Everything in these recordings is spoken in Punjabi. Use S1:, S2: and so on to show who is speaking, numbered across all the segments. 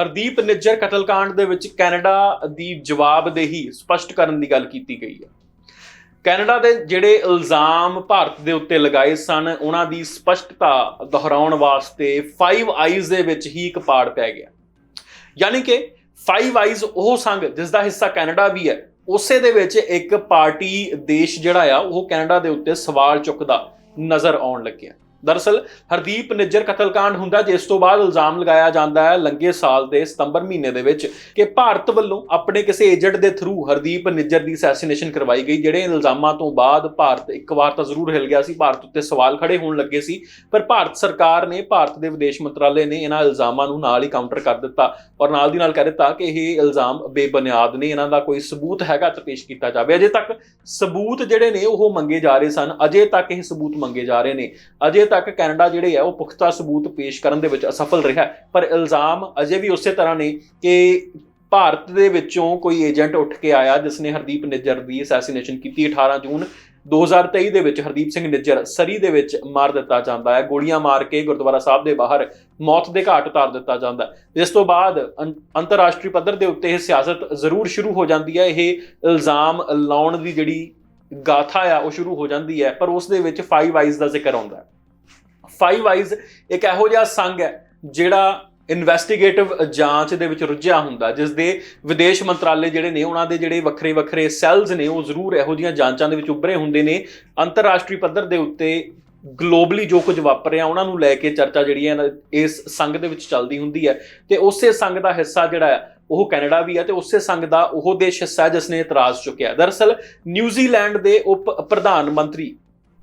S1: ਹਰਦੀਪ ਨਿੱਜਰ ਕਤਲकांड ਦੇ ਵਿੱਚ ਕੈਨੇਡਾ ਦੀ ਜਵਾਬਦੇਹੀ ਸਪਸ਼ਟ ਕਰਨ ਦੀ ਗੱਲ ਕੀਤੀ ਗਈ ਹੈ। ਕੈਨੇਡਾ ਦੇ ਜਿਹੜੇ ਇਲਜ਼ਾਮ ਭਾਰਤ ਦੇ ਉੱਤੇ ਲਗਾਏ ਸਨ, ਉਹਨਾਂ ਦੀ ਸਪਸ਼ਟਤਾ ਦੁਹਰਾਉਣ ਵਾਸਤੇ 5 ਆਈਜ਼ ਦੇ ਵਿੱਚ ਹੀ ਇੱਕ ਪਾੜ ਪੈ ਗਿਆ। ਯਾਨੀ ਕਿ 5 ਆਈਜ਼ ਉਹ ਸੰਘ ਜਿਸ ਦਾ ਹਿੱਸਾ ਕੈਨੇਡਾ ਵੀ ਹੈ, ਉਸੇ ਦੇ ਵਿੱਚ ਇੱਕ ਪਾਰਟੀ ਦੇਸ਼ ਜਿਹੜਾ ਆ, ਉਹ ਕੈਨੇਡਾ ਦੇ ਉੱਤੇ ਸਵਾਲ ਚੁੱਕਦਾ ਨਜ਼ਰ ਆਉਣ ਲੱਗਿਆ। ਦਰਅਸਲ ਹਰਦੀਪ ਨਿੱਜਰ ਕਤਲकांड ਹੁੰਦਾ ਜਿਸ ਤੋਂ ਬਾਅਦ ਇਲਜ਼ਾਮ ਲਗਾਇਆ ਜਾਂਦਾ ਹੈ ਲੰਗੇ ਸਾਲ ਦੇ ਸਤੰਬਰ ਮਹੀਨੇ ਦੇ ਵਿੱਚ ਕਿ ਭਾਰਤ ਵੱਲੋਂ ਆਪਣੇ ਕਿਸੇ ਏਜੰਟ ਦੇ ਥਰੂ ਹਰਦੀਪ ਨਿੱਜਰ ਦੀ ਅਸੈਸੀਨੇਸ਼ਨ ਕਰਵਾਈ ਗਈ, ਜਿਹੜੇ ਇਲਜ਼ਾਮਾਂ ਤੋਂ ਬਾਅਦ ਭਾਰਤ ਇੱਕ ਵਾਰ ਤਾਂ ਜ਼ਰੂਰ ਹਿਲ ਗਿਆ ਸੀ, ਭਾਰਤ ਉੱਤੇ ਸਵਾਲ ਖੜੇ ਹੋਣ ਲੱਗੇ ਸੀ, ਪਰ ਭਾਰਤ ਸਰਕਾਰ ਨੇ, ਭਾਰਤ ਦੇ ਵਿਦੇਸ਼ ਮੰਤਰਾਲੇ ਨੇ ਇਹਨਾਂ ਇਲਜ਼ਾਮਾਂ ਨੂੰ ਨਾਲ ਹੀ ਕਾਊਂਟਰ ਕਰ ਦਿੱਤਾ ਔਰ ਨਾਲ ਦੀ ਨਾਲ ਕਹਿ ਦਿੱਤਾ ਕਿ ਇਹ ਇਲਜ਼ਾਮ ਬੇਬੁਨਿਆਦ ਨੇ, ਇਹਨਾਂ ਦਾ ਕੋਈ ਸਬੂਤ ਹੈਗਾ ਤਾਂ ਪੇਸ਼ ਕੀਤਾ ਜਾਵੇ। ਅਜੇ ਤੱਕ ਸਬੂਤ ਜਿਹੜੇ ਨੇ ਉਹ ਮੰਗੇ ਜਾ ਰਹੇ ਸਨ, ਅਜੇ ਤੱਕ ਇਹ ਸਬੂਤ ਮੰਗੇ ਜਾ ਰਹੇ ਨੇ, ਅਜੇ ਤੱਕ ਕੈਨੇਡਾ ਜਿਹੜੇ ਆ, ਉਹ ਪੁਖਤਾ ਸਬੂਤ ਪੇਸ਼ ਕਰਨ ਦੇ ਵਿੱਚ ਅਸਫਲ ਰਿਹਾ ਪਰ ਇਲਜ਼ਾਮ ਅਜੇ ਵੀ ਉਸੇ ਤਰ੍ਹਾਂ ਨੇ ਕਿ ਭਾਰਤ ਦੇ ਵਿੱਚੋਂ ਕੋਈ ਏਜੰਟ ਉੱਠ ਕੇ ਆਇਆ, ਜਿਸ ਨੇ ਹਰਦੀਪ ਨਿੱਜਰ ਦੀ ਅਸੈਸੀਨੇਸ਼ਨ ਕੀਤੀ। 18 ਜੂਨ 2023 ਦੇ ਵਿੱਚ ਹਰਦੀਪ ਸਿੰਘ ਨਿੱਜਰ ਸਰੀ ਦੇ ਵਿੱਚ ਮਾਰ ਦਿੱਤਾ ਜਾਂਦਾ ਹੈ। ਗੋਲੀਆਂ ਮਾਰ ਕੇ ਗੁਰਦੁਆਰਾ ਸਾਹਿਬ ਦੇ ਬਾਹਰ ਮੌਤ ਦੇ ਘਾਟ ਉਤਾਰ ਦਿੱਤਾ ਜਾਂਦਾ ਹੈ। ਇਸ ਤੋਂ ਬਾਅਦ ਅੰ- ਅੰਤਰਰਾਸ਼ਟਰੀ ਪੱਧਰ ਦੇ ਉੱਤੇ ਇਹ ਸਿਆਸਤ ਜ਼ਰੂਰ ਸ਼ੁਰੂ ਹੋ ਜਾਂਦੀ ਹੈ। ਇਹ ਇਲਜ਼ਾਮ ਲਾਉਣ ਦੀ ਜਿਹੜੀ ਗਾਥਾ ਆ, ਉਹ ਸ਼ੁਰੂ ਹੋ ਜਾਂਦੀ ਹੈ। ਪਰ ਉਸ ਦੇ ਵਿੱਚ 5 ਆਈਜ਼ ਦਾ ਜ਼ਿਕਰ ਆਉਂਦਾ ਹੈ। 5 ਆਈਜ਼ ਇੱਕ ਇਹੋ ਜਿਹਾ ਸੰਘ ਹੈ ਜਿਹੜਾ ਇਨਵੈਸਟੀਗੇਟਿਵ ਜਾਂਚ ਦੇ ਵਿੱਚ ਰੁੱਝਿਆ ਹੁੰਦਾ ਜਿਸ ਦੇ ਵਿਦੇਸ਼ ਮੰਤਰਾਲੇ ਜਿਹੜੇ ਨੇ ਉਹਨਾਂ ਦੇ ਜਿਹੜੇ ਵੱਖਰੇ ਵੱਖਰੇ ਸੈੱਲਸ ਨੇ, ਉਹ ਜ਼ਰੂਰ ਇਹੋ ਜਿਹੀਆਂ ਜਾਂਚਾਂ ਦੇ ਵਿੱਚ ਉੱਭਰੇ ਹੁੰਦੇ ਨੇ। ਅੰਤਰਰਾਸ਼ਟਰੀ ਪੱਧਰ ਦੇ ਉੱਤੇ ਗਲੋਬਲੀ ਜੋ ਕੁਝ ਵਾਪਰ ਰਿਹਾ ਉਹਨਾਂ ਨੂੰ ਲੈ ਕੇ ਚਰਚਾ ਜਿਹੜੀ ਹੈ ਇਸ ਸੰਘ ਦੇ ਵਿੱਚ ਚੱਲਦੀ ਹੁੰਦੀ ਹੈ। ਤੇ ਉਸੇ ਸੰਘ ਦਾ ਹਿੱਸਾ ਜਿਹੜਾ ਹੈ, ਉਹ ਕੈਨੇਡਾ ਵੀ ਹੈ ਤੇ ਉਸੇ ਸੰਘ ਦਾ ਉਹ ਦੇਸ਼ ਹਿੱਸਾ ਜਿਸ ਨੇ ਇਤਰਾਜ਼ ਚੁੱਕਿਆ ਦਰਅਸਲ, ਨਿਊਜ਼ੀਲੈਂਡ ਦੇ ਉਪ ਪ੍ਰਧਾਨ ਮੰਤਰੀ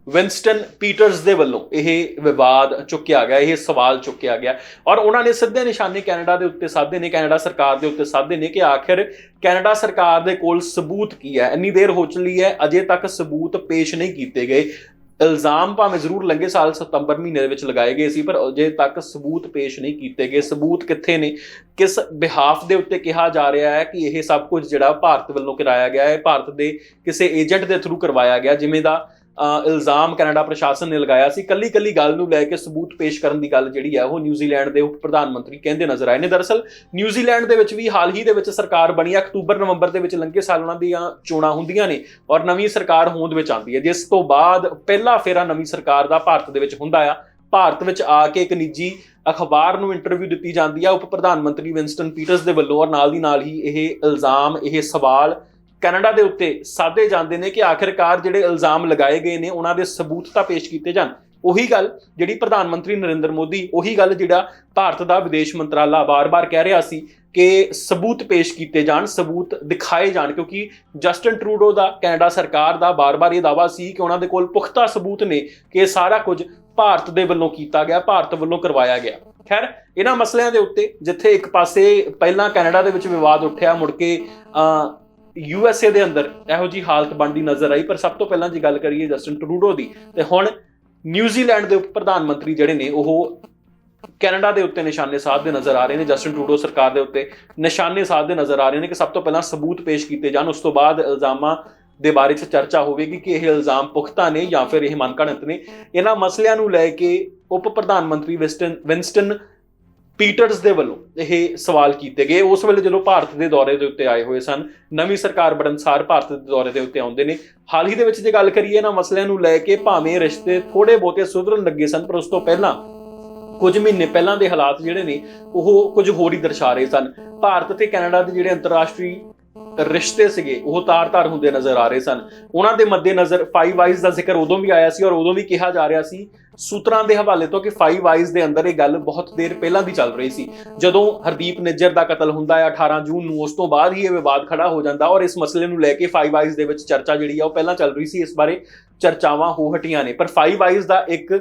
S1: ਵਿੰਸਟਨ ਪੀਟਰਸ ਦੇ ਵੱਲੋਂ ਇਹ ਵਿਵਾਦ ਚੁੱਕਿਆ ਗਿਆ, ਇਹ ਸਵਾਲ ਚੁੱਕਿਆ ਗਿਆ। ਔਰ ਉਹਨਾਂ ਨੇ ਸਿੱਧੇ ਨਿਸ਼ਾਨੇ ਕੈਨੇਡਾ ਦੇ ਉੱਤੇ ਸਾਧੇ ਨੇ, ਕੈਨੇਡਾ ਸਰਕਾਰ ਦੇ ਉੱਤੇ ਸਾਧੇ ਨੇ ਕਿ ਆਖਿਰ ਕੈਨੇਡਾ ਸਰਕਾਰ ਦੇ ਕੋਲ ਸਬੂਤ ਕੀ ਹੈ? ਇੰਨੀ ਦੇਰ ਹੋ ਚਲੀ ਹੈ, ਅਜੇ ਤੱਕ ਸਬੂਤ ਪੇਸ਼ ਨਹੀਂ ਕੀਤੇ ਗਏ। ਇਲਜ਼ਾਮ ਭਾਵੇਂ ਜ਼ਰੂਰ ਲੰਗੇ ਸਾਲ ਸਤੰਬਰ ਮਹੀਨੇ ਦੇ ਵਿੱਚ ਲਗਾਏ ਗਏ ਸੀ, ਪਰ ਅਜੇ ਤੱਕ ਸਬੂਤ ਪੇਸ਼ ਨਹੀਂ ਕੀਤੇ ਗਏ। ਸਬੂਤ ਕਿੱਥੇ ਨੇ? ਕਿਸ ਬਿਹਾਫ ਦੇ ਉੱਤੇ ਕਿਹਾ ਜਾ ਰਿਹਾ ਹੈ ਕਿ ਇਹ ਸਭ ਕੁਝ ਜਿਹੜਾ ਭਾਰਤ ਵੱਲੋਂ ਕਰਾਇਆ ਗਿਆ ਹੈ, ਭਾਰਤ ਦੇ ਕਿਸੇ ਏਜੰਟ ਦੇ ਥਰੂ ਕਰਵਾਇਆ ਗਿਆ, ਜਿਵੇਂ ਦਾ ਇਲਜ਼ਾਮ ਕੈਨੇਡਾ ਪ੍ਰਸ਼ਾਸਨ ਨੇ ਲਗਾਇਆ ਸੀ। ਕੱਲੀ ਕੱਲੀ ਗੱਲ ਨੂੰ ਲੈ ਕੇ ਸਬੂਤ ਪੇਸ਼ ਕਰਨ ਦੀ ਗੱਲ ਜਿਹੜੀ ਹੈ ਉਹ ਨਿਊਜ਼ੀਲੈਂਡ ਦੇ ਉਪ ਪ੍ਰਧਾਨ ਮੰਤਰੀ ਕਹਿੰਦੇ ਨਜ਼ਰ ਆਏ ਨੇ। ਦਰਅਸਲ, ਨਿਊਜ਼ੀਲੈਂਡ ਦੇ ਵਿੱਚ ਵੀ ਹਾਲ ਹੀ ਦੇ ਵਿੱਚ ਸਰਕਾਰ ਬਣੀ ਹੈ ਅਕਤੂਬਰ, ਨਵੰਬਰ ਦੇ ਵਿੱਚ ਲੰਘੇ ਸਾਲ ਉਹਨਾਂ ਦੀਆਂ ਚੋਣਾਂ ਹੁੰਦੀਆਂ ਨੇ ਔਰ ਨਵੀਂ ਸਰਕਾਰ ਹੋਂਦ ਵਿੱਚ ਆਉਂਦੀ ਹੈ। ਜਿਸ ਤੋਂ ਬਾਅਦ ਪਹਿਲਾ ਫੇਰਾ ਨਵੀਂ ਸਰਕਾਰ ਦਾ ਭਾਰਤ ਦੇ ਵਿੱਚ ਹੁੰਦਾ ਆ। ਭਾਰਤ ਵਿੱਚ ਆ ਕੇ ਇੱਕ ਨਿੱਜੀ ਅਖਬਾਰ ਨੂੰ ਇੰਟਰਵਿਊ ਦਿੱਤੀ ਜਾਂਦੀ ਆ। ਉਪ ਪ੍ਰਧਾਨ ਮੰਤਰੀ ਵਿੰਸਟਨ ਪੀਟਰਸ ਦੇ ਵੱਲੋਂ ਔਰ ਨਾਲ ਦੀ ਨਾਲ ਹੀ ਇਹ ਇਲਜ਼ਾਮ, ਇਹ ਸਵਾਲ ਕੈਨੇਡਾ ਦੇ ਉੱਤੇ ਸਾਧੇ ਜਾਂਦੇ ਨੇ ਕਿ ਆਖਿਰਕਾਰ ਜਿਹੜੇ ਇਲਜ਼ਾਮ ਲਗਾਏ ਗਏ ਨੇ, ਉਹਨਾਂ ਦੇ ਸਬੂਤ ਤਾਂ ਪੇਸ਼ ਕੀਤੇ ਜਾਣ। ਉਹੀ ਗੱਲ ਜਿਹੜੀ ਪ੍ਰਧਾਨ ਮੰਤਰੀ ਨਰਿੰਦਰ ਮੋਦੀ, ਉਹੀ ਗੱਲ ਜਿਹੜਾ ਭਾਰਤ ਦਾ ਵਿਦੇਸ਼ ਮੰਤਰਾਲਾ ਬਾਰ-ਬਾਰ ਕਹਿ ਰਿਹਾ ਸੀ ਕਿ ਸਬੂਤ ਪੇਸ਼ ਕੀਤੇ ਜਾਣ, ਸਬੂਤ ਦਿਖਾਏ ਜਾਣ, ਕਿਉਂਕਿ ਜਸਟਨ ਟਰੂਡੋ ਦਾ, ਕੈਨੇਡਾ ਸਰਕਾਰ ਦਾ ਬਾਰ-ਬਾਰ ਇਹ ਦਾਵਾ ਸੀ ਕਿ ਉਹਨਾਂ ਦੇ ਕੋਲ ਪੁਖਤਾ ਸਬੂਤ ਨੇ ਕਿ ਇਹ ਸਾਰਾ ਕੁਝ ਭਾਰਤ ਦੇ ਵੱਲੋਂ ਕੀਤਾ ਗਿਆ, ਭਾਰਤ ਵੱਲੋਂ ਕਰਵਾਇਆ ਗਿਆ। ਖੈਰ, ਇਹਨਾਂ ਮਸਲਿਆਂ ਦੇ ਉੱਤੇ ਜਿੱਥੇ ਇੱਕ ਪਾਸੇ ਪਹਿਲਾਂ ਕੈਨੇਡਾ ਦੇ ਵਿੱਚ ਵਿਵਾਦ ਉੱਠਿਆ, ਮੁੜ ਕੇ ਅ ਯੂ ਐਸ ਏ ਦੇ ਅੰਦਰ ਇਹੋ ਜੀ ਹਾਲਤ ਬਣਦੀ ਨਜ਼ਰ ਆਈ, ਪਰ ਸਭ ਤੋਂ ਪਹਿਲਾਂ ਜੇ ਗੱਲ ਕਰੀਏ ਜਸਟਨ ਟਰੂਡੋ ਦੀ, ਤੇ ਹੁਣ ਨਿਊਜ਼ੀਲੈਂਡ ਦੇ ਉਪ ਪ੍ਰਧਾਨ ਮੰਤਰੀ ਜਿਹੜੇ ਨੇ, ਉਹ ਕੈਨੇਡਾ ਦੇ ਉੱਤੇ ਨਿਸ਼ਾਨੇ ਸਾਧਦੇ ਨਜ਼ਰ ਆ ਰਹੇ ਨੇ, ਜਸਟਨ ਟਰੂਡੋ ਸਰਕਾਰ ਦੇ ਉੱਤੇ ਨਿਸ਼ਾਨੇ ਸਾਧਦੇ ਨਜ਼ਰ ਆ ਰਹੇ ਨੇ ਕਿ ਸਭ ਤੋਂ ਪਹਿਲਾਂ ਸਬੂਤ ਪੇਸ਼ ਕੀਤੇ ਜਾਣ, ਉਸ ਤੋਂ ਬਾਅਦ ਇਲਜ਼ਾਮਾਂ ਦੇ ਬਾਰੇ ਚ ਚਰਚਾ ਹੋਵੇਗੀ ਕਿ ਇਹ ਇਲਜ਼ਾਮ ਪੁਖਤਾ ਨੇ ਜਾਂ ਫਿਰ ਇਹ ਮਨਘੜਤ ਨੇ। ਇਹਨਾਂ ਮਸਲਿਆਂ ਨੂੰ ਲੈ ਕੇ ਉਪ ਪ੍ਰਧਾਨ ਮੰਤਰੀ ਵਿਸਟਨ ਵਿੰਸਟਨ ਪੀਟਰਸ ਦੇ ਵੱਲੋਂ ਇਹ ਸਵਾਲ ਕੀਤੇ ਗਏ। ਉਸ ਵੇਲੇ ਜਦੋਂ ਭਾਰਤ ਦੇ ਦੌਰੇ ਦੇ ਉੱਤੇ ਆਏ ਹੋਏ ਸਨ, ਨਵੀਂ ਸਰਕਾਰ ਬੜਨਸਾਰ ਭਾਰਤ ਦੇ ਦੌਰੇ ਦੇ ਉੱਤੇ ਆਉਂਦੇ ਨੇ। ਹਾਲ ਹੀ ਦੇ ਵਿੱਚ ਜੇ ਗੱਲ ਕਰੀਏ ਨਾ ਮਸਲਿਆਂ ਨੂੰ ਲੈ ਕੇ, ਭਾਵੇਂ ਰਿਸ਼ਤੇ ਥੋੜੇ ਬਹੁਤੇ ਸੁਧਰਨ ਲੱਗੇ ਸਨ, ਪਰ ਉਸ ਤੋਂ ਪਹਿਲਾਂ ਕੁਝ ਮਹੀਨੇ ਪਹਿਲਾਂ ਦੇ ਹਾਲਾਤ ਜਿਹੜੇ ਨੇ, ਉਹ ਕੁਝ ਹੋਰ ਹੀ ਦਰਸਾ ਰਹੇ ਸਨ। ਭਾਰਤ ਤੇ ਕੈਨੇਡਾ ਦੇ ਜਿਹੜੇ ਅੰਤਰਰਾਸ਼ਟਰੀ ਰਿਸ਼ਤੇ ਸੀਗੇ, ਉਹ ਤਾਰ-ਤਾਰ ਹੁੰਦੇ ਨਜ਼ਰ ਆ ਰਹੇ ਸਨ। ਉਹਨਾਂ ਦੇ ਮੱਦੇ ਨਜ਼ਰ 5 ਵਾਈਜ਼ ਦਾ ਜ਼ਿਕਰ ਉਦੋਂ ਵੀ ਆਇਆ ਸੀ ਔਰ ਉਦੋਂ ਵੀ ਕਿਹਾ ਜਾ ਰਿਹਾ ਸੀ ਸੂਤਰਾਂ ਦੇ ਹਵਾਲੇ ਤੋਂ ਕਿ 5 ਆਈਜ਼ ਦੇ ਅੰਦਰ ਇਹ ਗੱਲ ਬਹੁਤ ਦੇਰ ਪਹਿਲਾਂ ਦੀ ਚੱਲ ਰਹੀ ਸੀ। ਜਦੋਂ ਹਰਦੀਪ ਨਿੱਜਰ ਦਾ ਕਤਲ ਹੁੰਦਾ ਹੈ 18 ਜੂਨ ਨੂੰ, ਉਸ ਤੋਂ ਬਾਅਦ ਹੀ ਇਹ ਵਿਵਾਦ ਖੜਾ ਹੋ ਜਾਂਦਾ ਔਰ ਇਸ ਮਸਲੇ ਨੂੰ ਲੈ ਕੇ 5 ਆਈਜ਼ ਦੇ ਵਿੱਚ ਚਰਚਾ ਜਿਹੜੀ ਆ ਉਹ ਪਹਿਲਾਂ ਚੱਲ ਰਹੀ ਸੀ ਇਸ ਬਾਰੇ। ਚਰਚਾਵਾਂ ਹੋ ਹਟੀਆਂ ਨੇ। ਪਰ 5 ਆਈਜ਼ ਦਾ ਇੱਕ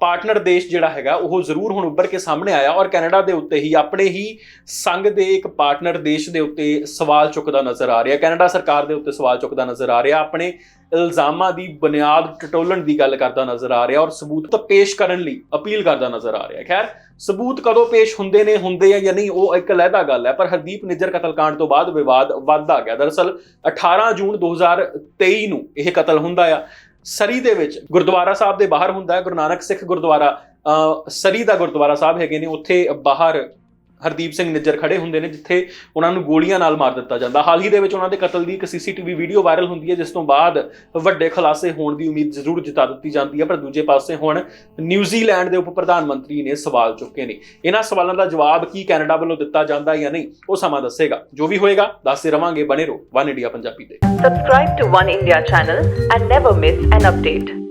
S1: ਪਾਰਟਨਰ ਦੇਸ਼ ਜਿਹੜਾ ਹੈਗਾ, ਉਹ ਜ਼ਰੂਰ ਹੁਣ ਉੱਭਰ ਕੇ ਸਾਹਮਣੇ ਆਇਆ ਔਰ ਕੈਨੇਡਾ ਦੇ ਉੱਤੇ ਹੀ ਆਪਣੇ ਹੀ ਸੰਘ ਦੇ ਇੱਕ ਪਾਰਟਨਰ ਦੇਸ਼ ਦੇ ਉੱਤੇ ਸਵਾਲ ਚੁੱਕਦਾ ਨਜ਼ਰ ਆ ਰਿਹਾ। ਕੈਨੇਡਾ ਸਰਕਾਰ ਦੇ ਉੱਤੇ ਸਵਾਲ ਚੁੱਕਦਾ ਨਜ਼ਰ ਆ ਰਿਹਾ। ਆਪਣੇ ਇਲਜ਼ਾਮਾਂ ਦੀ ਬੁਨਿਆਦ ਟਟੋਲਣ ਦੀ ਗੱਲ ਕਰਦਾ ਨਜ਼ਰ ਆ ਰਿਹਾ ਔਰ ਸਬੂਤ ਪੇਸ਼ ਕਰਨ ਲਈ ਅਪੀਲ ਕਰਦਾ ਨਜ਼ਰ ਆ ਰਿਹਾ। ਖੈਰ, ਸਬੂਤ ਕਦੋਂ ਪੇਸ਼ ਹੁੰਦੇ ਨੇ, ਹੁੰਦੇ ਆ ਜਾਂ ਨਹੀਂ, ਉਹ ਇੱਕ ਅਲੱਗਾ ਗੱਲ ਹੈ, ਪਰ ਹਰਦੀਪ ਨਿੱਜਰ ਕਤਲकांड ਤੋਂ ਬਾਅਦ ਵਿਵਾਦ ਵੱਧਦਾ ਗਿਆ। ਦਰਅਸਲ 18 ਜੂਨ 2023 ਨੂੰ ਇਹ ਕਤਲ ਹੁੰਦਾ ਆ। ਸਰੀ ਦੇ ਵਿੱਚ ਗੁਰਦੁਆਰਾ ਸਾਹਿਬ ਦੇ ਬਾਹਰ ਹੁੰਦਾ ਹੈ ਗੁਰੂ ਨਾਨਕ ਸਿੱਖ ਗੁਰਦੁਆਰਾ ਅ, ਸਰੀ ਦਾ ਗੁਰਦੁਆਰਾ ਸਾਹਿਬ ਹੈਗੇ ਨੇ ਉੱਥੇ ਬਾਹਰ ਹਰਦੀਪ ਸਿੰਘ ਨਿੱਜਰ ਖੜੇ ਹੁੰਦੇ ਨੇ, ਜਿੱਥੇ ਉਹਨਾਂ ਨੂੰ ਗੋਲੀਆਂ ਨਾਲ ਮਾਰ ਦਿੱਤਾ ਜਾਂਦਾ। ਹਾਲ ਹੀ ਦੇ ਵਿੱਚ ਉਹਨਾਂ ਦੇ ਕਤਲ ਦੀ ਇੱਕ ਸੀਸੀਟੀਵੀ ਵੀਡੀਓ ਵਾਇਰਲ ਹੁੰਦੀ ਹੈ, ਜਿਸ ਤੋਂ ਬਾਅਦ ਵੱਡੇ ਖੁਲਾਸੇ ਹੋਣ ਦੀ ਉਮੀਦ ਜ਼ਰੂਰ ਜਤਾ ਦਿੱਤੀ ਜਾਂਦੀ ਹੈ, ਪਰ ਦੂਜੇ ਪਾਸੇ ਹੁਣ ਨਿਊਜ਼ੀਲੈਂਡ ਦੇ ਉਪ ਪ੍ਰਧਾਨ ਮੰਤਰੀ ਨੇ ਸਵਾਲ ਚੁੱਕੇ ਨੇ। ਇਹਨਾਂ ਸਵਾਲਾਂ ਦਾ ਜਵਾਬ ਕੀ ਕੈਨੇਡਾ ਵੱਲੋਂ ਦਿੱਤਾ ਜਾਂਦਾ ਜਾਂ ਨਹੀਂ, ਉਹ ਸਮਾਂ ਦੱਸੇਗਾ। ਜੋ ਵੀ ਹੋਏਗਾ, ਦੱਸਦੇ ਰਵਾਂਗੇ। ਬਣੇ ਰਹੋ, ਵਨ ਇੰਡੀਆ ਪੰਜਾਬੀ ਤੇ।
S2: Subscribe to One India channel and never miss an update.